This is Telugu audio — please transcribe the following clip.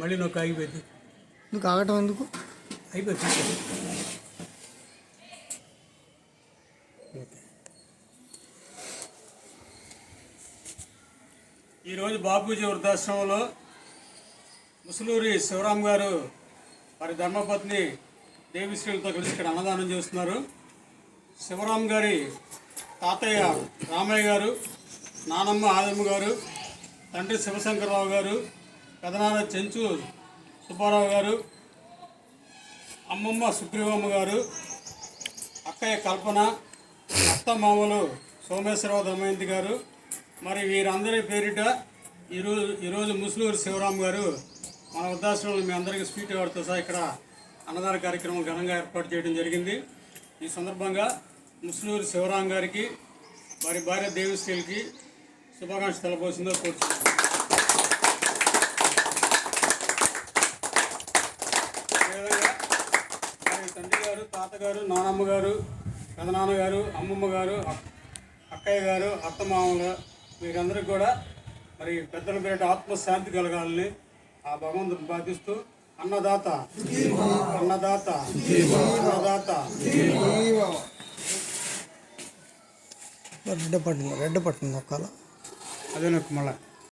మళ్ళీ నొక్క ఆగిపోయింది నువ్వు కాగటం ఎందుకు? అయిపోయింది. ఈరోజు బాపూజీ వృద్ధాశ్రమంలో ముసలూరి శివరాం గారు వారి ధర్మపత్ని దేవిశ్రీలతో కలిసి ఇక్కడ అన్నదానం చేస్తున్నారు. శివరాం గారి తాతయ్య రామయ్య గారు నానమ్మ ఆదమ్మ గారు తండ్రి శివశంకరరావు గారు పెదనాన్న చెంచు సుబ్బారావు గారు అమ్మమ్మ సుగ్రీవమ్మ గారు అక్కయ్య కల్పన అత్త మామలు సోమేశ్వరరావు దమయంతి గారు మరి వీరందరి పేరిట ఈరోజు ఈరోజు ముస్లూరు శివరాం గారు మన వృద్ధాశ్రమంలో మీ అందరికీ స్వీట్ అవార్డుతో సహా ఇక్కడ అన్నదాన కార్యక్రమం ఘనంగా ఏర్పాటు చేయడం జరిగింది. ఈ సందర్భంగా ముస్లూరు శివరాం గారికి వారి భార్య దేవిశ్రీలకి శుభాకాంక్ష తెలపోసిందో కోరుతున్నాను తండ్రి గారు తాతగారు నానమ్మ గారు పెదనాన్న గారు అమ్మమ్మ గారు అక్కయ్య గారు అత్తమామలు వీరందరికీ కూడా మరి పెద్దల పేరిట ఆత్మశాంతి కలగాలని ఆ భగవంతుని ప్రార్థిస్తూ అన్నదాత అన్నదాత అన్నదాత. రెడ్ పట్టింది రెడ్ పట్టింది ఒక్కల అదే నాకు మళ్ళా.